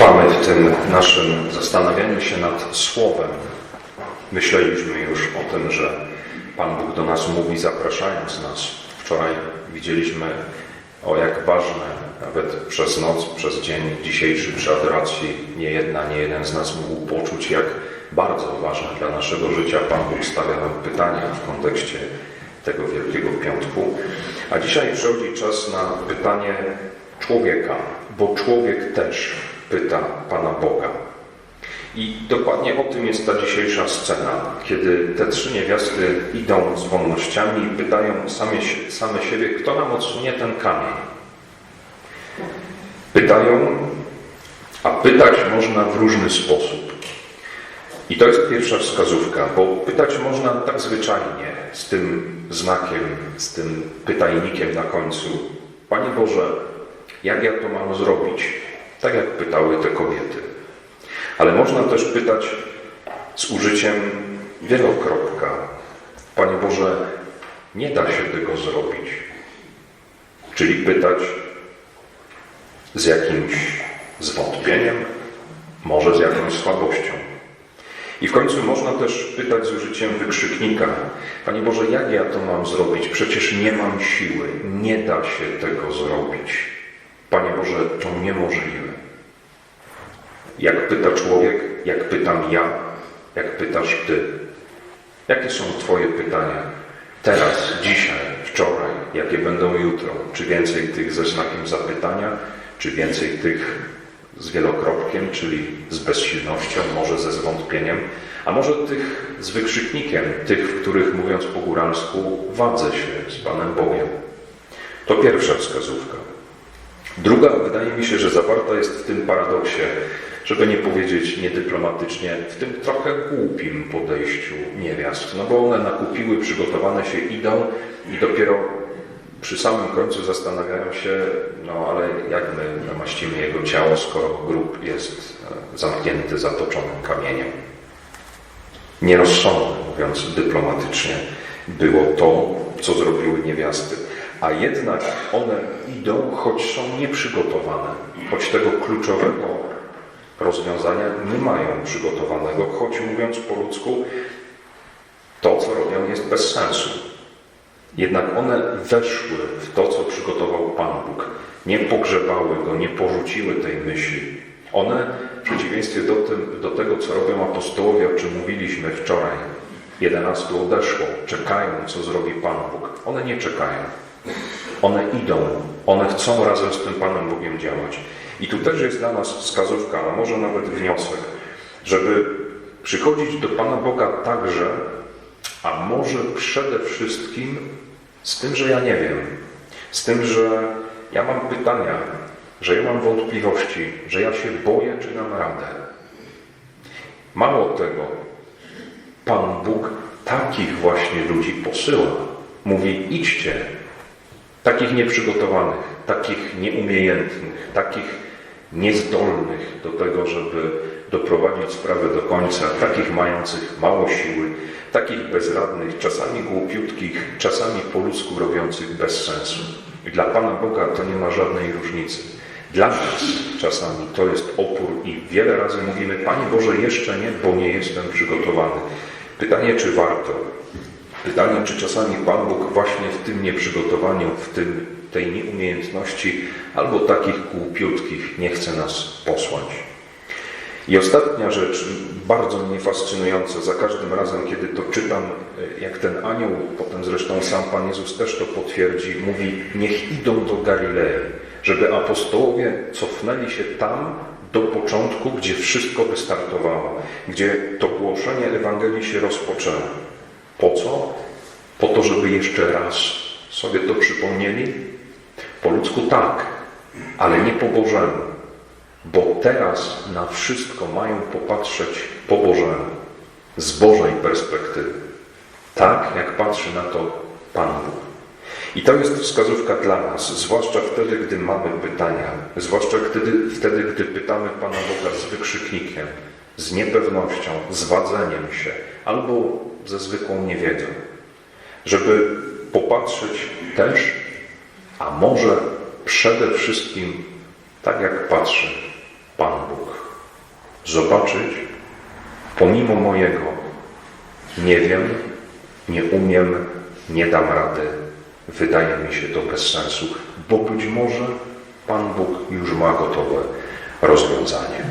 Trwamy w tym naszym zastanawianiu się nad Słowem. Myśleliśmy już o tym, że Pan Bóg do nas mówi, zapraszając nas. Wczoraj widzieliśmy, o jak ważne, nawet przez noc, przez dzień dzisiejszy przy adoracji, nie jedna, nie jeden z nas mógł poczuć, jak bardzo ważne dla naszego życia Pan Bóg stawia nam pytania w kontekście tego Wielkiego Piątku. A dzisiaj przychodzi czas na pytanie człowieka, bo człowiek też pyta Pana Boga. I dokładnie o tym jest ta dzisiejsza scena, kiedy te trzy niewiasty idą z wonnościami i pytają same, same siebie, kto nam odsunie ten kamień. Pytają, a pytać można w różny sposób. I to jest pierwsza wskazówka, bo pytać można tak zwyczajnie, z tym znakiem, z tym pytajnikiem na końcu. Panie Boże, jak ja to mam zrobić? Tak jak pytały te kobiety. Ale można też pytać z użyciem wielokropka. Panie Boże, nie da się tego zrobić. Czyli pytać z jakimś zwątpieniem, może z jakąś słabością. I w końcu można też pytać z użyciem wykrzyknika. Panie Boże, jak ja to mam zrobić? Przecież nie mam siły, nie da się tego zrobić. Panie Boże, to niemożliwe. Jak pyta człowiek, jak pytam ja, jak pytasz Ty. Jakie są Twoje pytania? Teraz, dzisiaj, wczoraj, jakie będą jutro? Czy więcej tych ze znakiem zapytania, czy więcej tych z wielokropkiem, czyli z bezsilnością, może ze zwątpieniem, a może tych z wykrzyknikiem, tych, w których mówiąc po góralsku, wadzę się z Panem Bogiem. To pierwsza wskazówka. Druga, wydaje mi się, że zawarta jest w tym paradoksie, żeby nie powiedzieć niedyplomatycznie, w tym trochę głupim podejściu niewiast. No bo one nakupiły, przygotowane się, idą i dopiero przy samym końcu zastanawiają się, no ale jak my namaścimy jego ciało, skoro grób jest e, zamknięty, zatoczonym kamieniem. Nierozsądne, mówiąc dyplomatycznie, było to, co zrobiły niewiasty. A jednak one idą, choć są nieprzygotowane, choć tego kluczowego rozwiązania nie mają przygotowanego, choć mówiąc po ludzku, to, co robią, jest bez sensu. Jednak one weszły w to, co przygotował Pan Bóg. Nie pogrzebały go, nie porzuciły tej myśli. One, w przeciwieństwie do, tym, do tego, co robią apostołowie, o czym mówiliśmy wczoraj, 11 odeszło, czekają, co zrobi Pan Bóg. One nie czekają. One idą, one chcą razem z tym Panem Bogiem działać. I tu też jest dla nas wskazówka, a może nawet wniosek, żeby przychodzić do Pana Boga także, a może przede wszystkim z tym, że ja nie wiem, z tym, że ja mam pytania, że ja mam wątpliwości, że ja się boję, czy dam radę. Mało tego, Pan Bóg takich właśnie ludzi posyła. Mówi: idźcie, takich nieprzygotowanych, takich nieumiejętnych, takich niezdolnych do tego, żeby doprowadzić sprawę do końca, takich mających mało siły, takich bezradnych, czasami głupiutkich, czasami po ludzku robiących bez sensu. I dla Pana Boga to nie ma żadnej różnicy. Dla nas czasami to jest opór i wiele razy mówimy, Panie Boże, jeszcze nie, bo nie jestem przygotowany. Pytanie, czy warto? Pytanie, czy czasami Pan Bóg właśnie w tym nieprzygotowaniu, w tym, tej nieumiejętności albo takich głupiutkich nie chce nas posłać. I ostatnia rzecz, bardzo mnie fascynująca, za każdym razem, kiedy to czytam, jak ten anioł, potem zresztą sam Pan Jezus też to potwierdzi, mówi, niech idą do Galilei, żeby apostołowie cofnęli się tam do początku, gdzie wszystko wystartowało, gdzie to głoszenie Ewangelii się rozpoczęło. Po co? Po to, żeby jeszcze raz sobie to przypomnieli? Po ludzku tak, ale nie po Bożemu. Bo teraz na wszystko mają popatrzeć po Bożemu, z Bożej perspektywy. Tak, jak patrzy na to Pan Bóg. I to jest wskazówka dla nas, zwłaszcza wtedy, gdy mamy pytania, zwłaszcza wtedy, wtedy gdy pytamy Pana Boga z wykrzyknikiem, z niepewnością, z wadzeniem się, albo ze zwykłą niewiedzą. Żeby popatrzeć też, a może przede wszystkim tak jak patrzy Pan Bóg. zobaczyć, pomimo mojego nie wiem, nie umiem, nie dam rady, wydaje mi się to bez sensu, bo być może Pan Bóg już ma gotowe rozwiązanie.